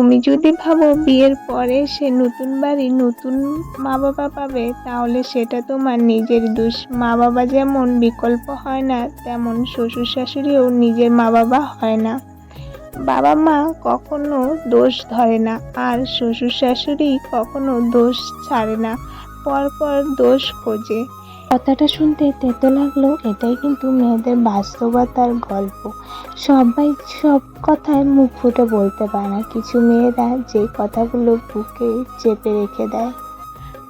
তুমি যদি ভাবো বিয়ের পরে সে নতুন বাড়ি নতুন মা বাবা পাবে, তাহলে সেটা তোমার নিজের দোষ। মা বাবা যেমন বিকল্প হয় না, তেমন শ্বশুর শাশুড়িও নিজের মা বাবা হয় না। বাবা মা কখনো দোষ ধরে না, আর শ্বশুর শাশুড়ি কখনো দোষ ছাড়ে না। পরপর দোষ খোঁজে। কথাটা শুনতে তেতো লাগল, এটাই কিন্তু মেয়েদের বাস্তবতার গল্প। সবাই সব কথায় মুখ ফুটে বলতে পারে না। কিছু মেয়েরা যে কথাগুলো বুকে চেপে রেখে দেয়।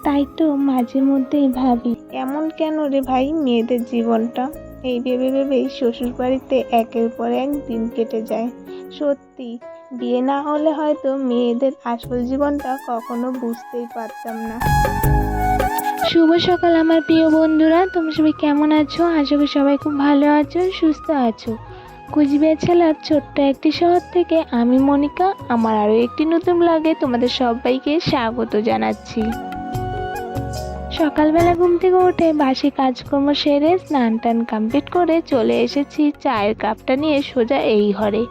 তাই তো মাঝে মধ্যেই ভাবি, এমন কেন রে ভাই মেয়েদের জীবনটা? এই ভেবে ভেবেই শ্বশুর বাড়িতে একের পর এক দিন কেটে যায়। সত্যি, বিয়ে না হলে হয়তো মেয়েদের আসল জীবনটা কখনো বুঝতেই পারতাম না। শুভ সকাল আমার প্রিয় বন্ধুরা। তোমরা সবাই কেমন আছো? আশা করি সবাই খুব ভালো আছো, সুস্থ আছো। কুচবিহার ছেলার ছোট্ট একটি শহর থেকে আমি মনিকা। আমার আরও একটি নতুন ব্লগে তোমাদের সবাইকে স্বাগত জানাচ্ছি। সকালবেলা ঘুম থেকে উঠে বাসি কাজকর্ম সেরে স্নান টান কমপ্লিট করে চলে এসেছি, চায়ের কাপটা নিয়ে সোজা এই ঘরে।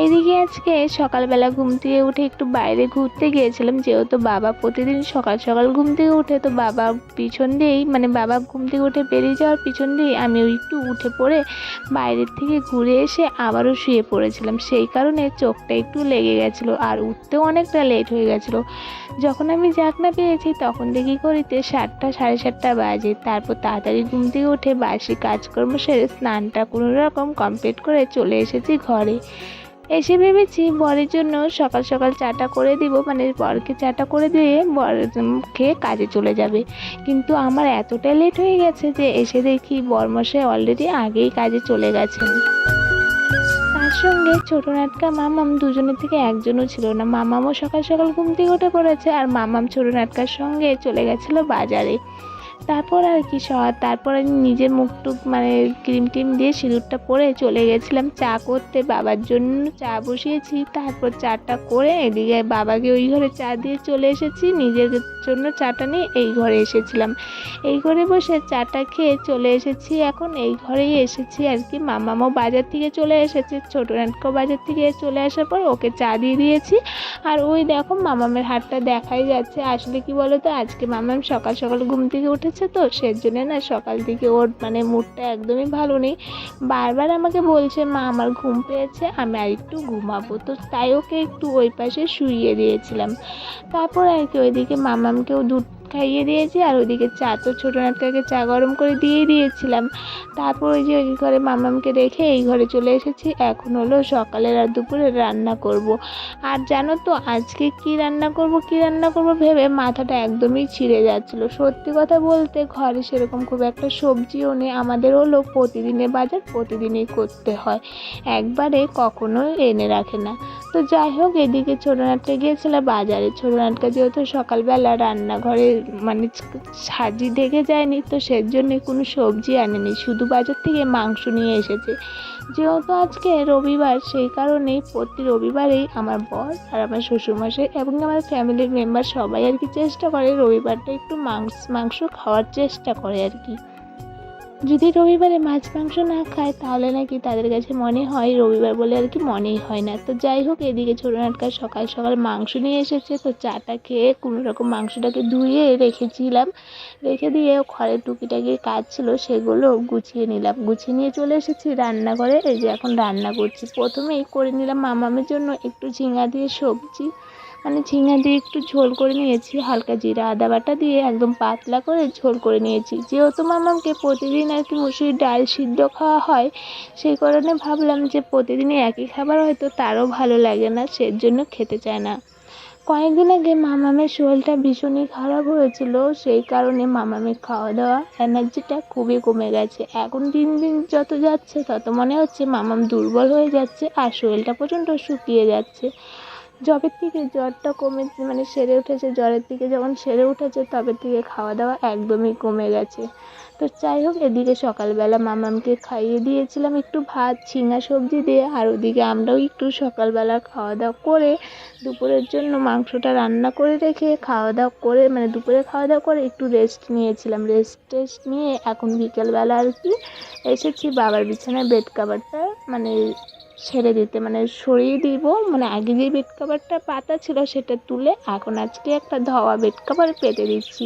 এইদিকে আজকে সকালবেলা ঘুম থেকে উঠে একটু বাইরে ঘুরতে গিয়েছিলাম, যেহেতু বাবা প্রতিদিন সকাল সকাল ঘুম থেকে উঠে, তো বাবা পিছন দিয়েই মানে বাবা ঘুম থেকে উঠে বেরিয়ে যাওয়ার পিছন দিয়েই আমি একটু উঠে পড়ে বাইরের থেকে ঘুরে এসে আবারও শুয়ে পড়েছিলাম। সেই কারণে চোখটা একটু লেগে গেছিল আর উঠতেও অনেকটা লেট হয়ে গেছিল। যখন আমি জাগনা পেয়েছি, তখন দেখি করিতে সাতটা সাড়ে সাতটা বাজে। তারপর তাড়াতাড়ি ঘুম থেকে উঠে বাসি কাজকর্ম সেরে স্নানটা কোনো রকম কমপ্লিট করে চলে এসেছি ঘরে। এসে ভেবেছি বরের জন্য সকাল সকাল চাটা করে দিব মানে বরকে চাটা করে দিয়ে বর খেয়ে কাজে চলে যাবে। কিন্তু আমার এতটা লেট হয়ে গেছে যে এসে দেখি বরমশাই অলরেডি আগেই কাজে চলে গেছেন। তার সঙ্গে ছোট নাটকা মামাম দুজনের থেকে একজনও ছিল না। মামামও সকাল সকাল ঘুম থেকে উঠে পড়েছে আর মামাম ছোট নাটকার সঙ্গে চলে গেছিল বাজারে। তারপর আর কি তারপর আমি নিজের মুখ টুক মানে ক্রিম টিম দিয়ে সিঁদুরটা পরে চলে গেছিলাম। চা করতে বাবার জন্য চা বসিয়েছি। তারপর চাটা করে এদিকে বাবাকে ওই ঘরে চা দিয়ে চলে এসেছি। নিজের জন্য চাটা নিয়ে এই ঘরে এসেছিলাম। এই ঘরে বসে চাটা খেয়ে চলে এসেছি। এখন এই ঘরেই এসেছি আর কি। মামামও বাজার থেকে চলে এসেছে। ছোটো নাটকও বাজার থেকে চলে আসার পর ওকে চা দিয়ে দিয়েছি। আর ওই দেখো মামামের হাতটা দেখাই যাচ্ছে। আসলে কি বলো তো আজকে মামাম সকাল সকাল ঘুম থেকে উঠেছে তো, সেজন্য না সকাল থেকে ওর মানে মুডটা একদমই ভালো নেই। বারবার আমাকে বলছে, মা, আমার ঘুম পেয়েছে, আমি আর একটু ঘুমাবো। তো তাই ওকে একটু ওই পাশে শুইয়ে দিয়েছিলাম। তারপর আর কি ওইদিকে মামামকেও দুধ খাইয়ে দিয়েছি আর ওইদিকে চা, তো ছোটো নাটকাকে চা গরম করে দিয়েই দিয়েছিলাম। তারপর ওই যে ওই ঘরে মামামকে রেখে এই ঘরে চলে এসেছি। এখন হলো সকালের আর দুপুরে রান্না করব। আর জানো তো, আজকে কি রান্না করব, কি রান্না করব ভেবে মাথাটা একদমই ছিঁড়ে যাচ্ছিল। সত্যি কথা বলতে ঘরে সেরকম খুব একটা সবজিও নেই। আমাদের হলো প্রতিদিনের বাজার প্রতিদিনই করতে হয়। একবারে কখনো এনে রাখে না। তো যাই হোক, এদিকে ছোটো নাটকে গিয়েছিলাম বাজারে। ছোটো নাটকা যেহেতু সকালবেলা রান্নাঘরে মানে সাজি দেখে যায়নি, তো সেজন্য কোনো সবজি আনেনি। শুধু বাজার থেকে মাংস নিয়ে এসেছে। যেহেতু আজকে রবিবার, সেই কারণে প্রতি রবিবারেই আমার বর আর আমার শ্বশুরমশাই এবং আমার ফ্যামিলির মেম্বার সবাই আর কি চেষ্টা করে রবিবারটা একটু মাংস মাংস খাওয়ার চেষ্টা করে আর কি। যদি রবিবারে মাছ, মাংস না খায়, তাহলে নাকি তাদের কাছে মনে হয় রবিবার বলে আর কি মনেই হয় না। তো যাই হোক, এদিকে ছোটো নাটকা সকাল সকাল মাংস নিয়ে এসেছে। তো চাটা খেয়ে কোনো রকম মাংসটাকে ধুয়ে রেখেছিলাম। রেখে দিয়ে ঘরে টুকিটাকি কাজ ছিল, সেগুলো গুছিয়ে নিলাম। গুছিয়ে নিয়ে চলে এসেছি রান্নাঘরে। এই যে এখন রান্না করছি। প্রথমেই করে নিলাম মামামের জন্য একটু ঝিঙা দিয়ে সবজি। মানে ঝিঙা দিয়ে একটু ঝোল করে নিয়েছি, হালকা জিরা, আদা বাটা দিয়ে একদম পাতলা করে ঝোল করে নিয়েছি। যেহেতু মামামকে প্রতিদিন আর কি মুসুরির ডাল সিদ্ধ খাওয়া হয়, সেই কারণে ভাবলাম যে প্রতিদিনই একই খাবার হয়তো তারও ভালো লাগে না, সেজন্য খেতে চায় না। কয়েকদিন আগে মামামের শরীরটা ভীষণই খারাপ হয়েছিল, সেই কারণে মামামের খাওয়া দাওয়া এনার্জিটা খুবই কমে গেছে। এখন দিন দিন যত যাচ্ছে, তত মনে হচ্ছে মামাম দুর্বল হয়ে যাচ্ছে আর শরীরটা প্রচণ্ড শুকিয়ে যাচ্ছে। যবের থেকে জ্বরটা কমে মানে সেরে উঠেছে, জ্বরের থেকে যখন সেরে উঠেছে তবে থেকে খাওয়া দাওয়া একদমই কমে গেছে। তো যাই হোক, এদিকে সকালবেলা মামামকে খাইয়ে দিয়েছিলাম একটু ভাত, ঝিঙা সবজি দিয়ে, আর ওদিকে আমরাও একটু সকালবেলা খাওয়া দাওয়া করে দুপুরের জন্য মাংসটা রান্না করে রেখে খাওয়া দাওয়া করে মানে দুপুরে খাওয়া দাওয়া করে একটু রেস্ট নিয়েছিলাম। রেস্ট টেস্ট নিয়ে এখন বিকেলবেলা আর কি এসেছি বাবার বিছানায় বেড কাভারটা মানে ছেড়ে দিতে। মানে সরিয়ে দিব মানে আগে যে বেড কাভারটা পাতা ছিল সেটা তুলে এখন আজকে একটা ধোয়া বেড কাভার পেতে দিচ্ছি।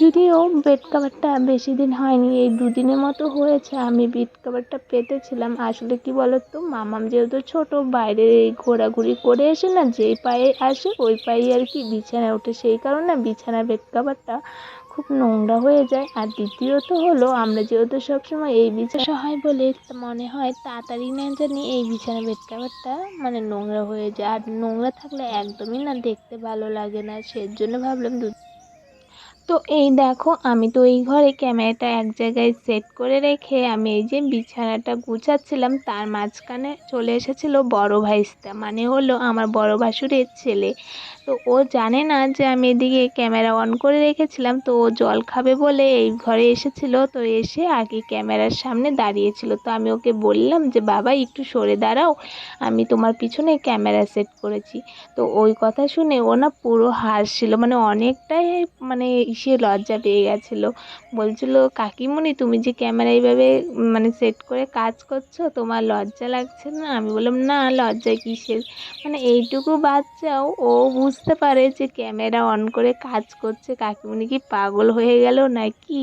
যদিও বেড কাভারটা বেশি দিন হয়নি, এই দুদিনের মতো হয়েছে, আমি বেড কাভারটা পেতেছিলাম। আসলে কি বলতো, মামাম যেহেতু ছোট, বাইরে ঘোরাঘুরি করে এসে না যেই পায়ে আসে, ওই পায়ে আর কি বিছানায় ওঠে। সেই কারণে বিছানার বেড কাভারটা খুব নোংরা হয়ে যায়। আর দ্বিতীয়ত হলো, আমরা যেহেতু সবসময় এই বিছানা হয় বলে মনে হয়, তাড়াতাড়ি না জানি এই বিছানা বেড কাভারটা মানে নোংরা হয়ে যায়। আর নোংরা থাকলে একদমই না, দেখতে ভালো লাগে না। সেজন্য ভাবলাম দু তো এই দেখো, আমি তো এই ঘরে ক্যামেরাটা এক জায়গায় সেট করে রেখে আমি এই যে বিছানাটা গুছাচ্ছিলাম, তার মাঝখানে চলে এসেছিল বড় ভাইস্তা মানে হলো আমার বড় ভাসুরের ছেলে। তো ও জানে না যে আমি এদিকে ক্যামেরা অন করে রেখেছিলাম, তো ও জল খাবে বলে এই ঘরে এসেছিল, তো এসে আগে ক্যামেরার সামনে দাঁড়িয়েছিল। তো আমি ওকে বললাম যে, বাবা, একটু সরে দাঁড়াও, আমি তোমার পিছনে ক্যামেরা সেট করেছি। তো ওই কথা শুনে ও না পুরো হাসছিল মানে অনেকটাই মানে সে লজ্জা পেয়ে গেছিল। বলছিল, কাকিমণি, তুমি যে ক্যামেরা এইভাবে মানে সেট করে কাজ করছ, তোমার লজ্জা লাগছে না? আমি বললাম, না, লজ্জা কিসের? মানে এইটুকু বাচ্চাও ও বুঝতে পারে যে ক্যামেরা অন করে কাজ করছে, কাকিমণি কি পাগল হয়ে গেল নাকি?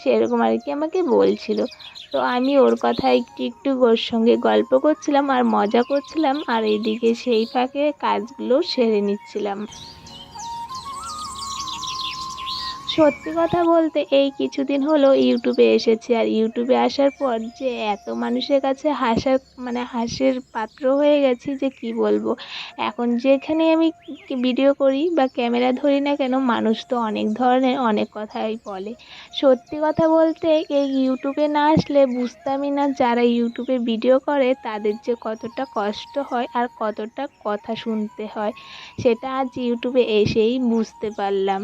সেরকম আর কি আমাকে বলছিল। তো আমি ওর কথা একটু একটু ওর সঙ্গে গল্প করছিলাম আর মজা করছিলাম, আর এদিকে সেই ফাঁকে কাজগুলো সেরে নিচ্ছিলাম। সত্যি কথা বলতে এই কিছুদিন হলো ইউটিউবে এসেছি আর ইউটিউবে আসার পর যে এত মানুষের কাছে হাসার মানে হাসির পাত্র হয়ে গেছি যে কি বলব? এখন যেখানে আমি ভিডিও করি বা ক্যামেরা ধরি না কেন, মানুষ তো অনেক ধরনের অনেক কথাই বলে। সত্যি কথা বলতে এই ইউটিউবে না আসলে বুঝতামই না যারা ইউটিউবে ভিডিও করে তাদের যে কতটা কষ্ট হয় আর কতটা কথা শুনতে হয়, সেটা আজ ইউটিউবে এসেই বুঝতে পারলাম।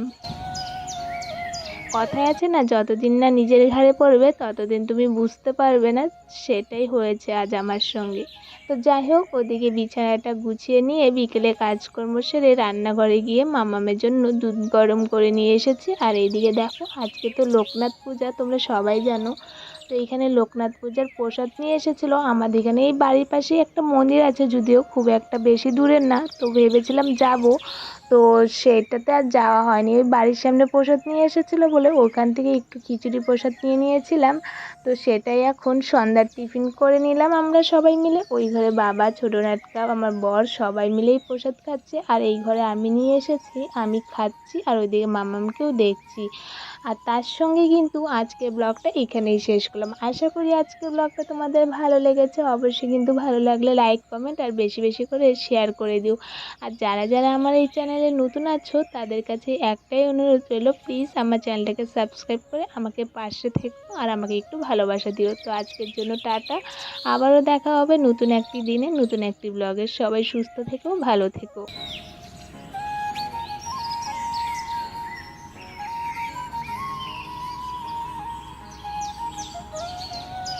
কথায় আছে না, যতদিন না নিজের ঘাড়ে পড়বে, ততদিন তুমি বুঝতে পারবে না, সেটাই হয়েছে আজ আমার সঙ্গে। তো যাই হোক, ওদিকে বিছানাটা গুছিয়ে নিয়ে বিকেলে কাজকর্ম সেরে রান্নাঘরে গিয়ে মামামের জন্য দুধ গরম করে নিয়ে এসেছি। আর এইদিকে দেখো, আজকে তো লোকনাথ পূজা, তোমরা সবাই জানো। তো এখানে লোকনাথ পূজার প্রসাদ নিয়ে এসেছিল। আমাদের এখানে এই বাড়ির পাশেই একটা মন্দির আছে, যদিও খুব একটা বেশি দূরের না, তো ভেবেছিলাম যাব। তো সেটাতে আর যাওয়া হয়নি। ওই বাড়ির সামনে প্রসাদ নিয়ে এসেছিল বলে ওখান থেকে একটু খিচুড়ি প্রসাদ নিয়ে নিয়েছিলাম। তো সেটাই এখন সন্ধ্যার টিফিন করে নিলাম আমরা সবাই মিলে। ওই ঘরে বাবা, ছোটো নাটকা, আমার বর সবাই মিলেই প্রসাদ খাচ্ছে। আর এই ঘরে আমি নিয়ে এসেছি, আমি খাচ্ছি আর ওইদিকে মামামকেও দেখছি। আর তার সঙ্গে কিন্তু আজকের ব্লগটা এখানেই শেষ করলাম। আশা করি আজকের ব্লগটা তোমাদের ভালো লেগেছে। অবশ্যই কিন্তু ভালো লাগলে লাইক, কমেন্ট আর বেশি বেশি করে শেয়ার করে দিও। আর যারা যারা আমার এই চ্যানেলে নতুন আছো, তাদের কাছে একটাই অনুরোধ রইল প্লিজ আমার চ্যানেলটাকে সাবস্ক্রাইব করে আমাকে পাশে থেকো আর আমাকে একটু ভালোবাসা দিও। তো আজকের জন্য টাটা, আবারও দেখা হবে নতুন একটি দিনে, নতুন একটি ব্লগে সবাই সুস্থ থেকো, ভালো থেকো।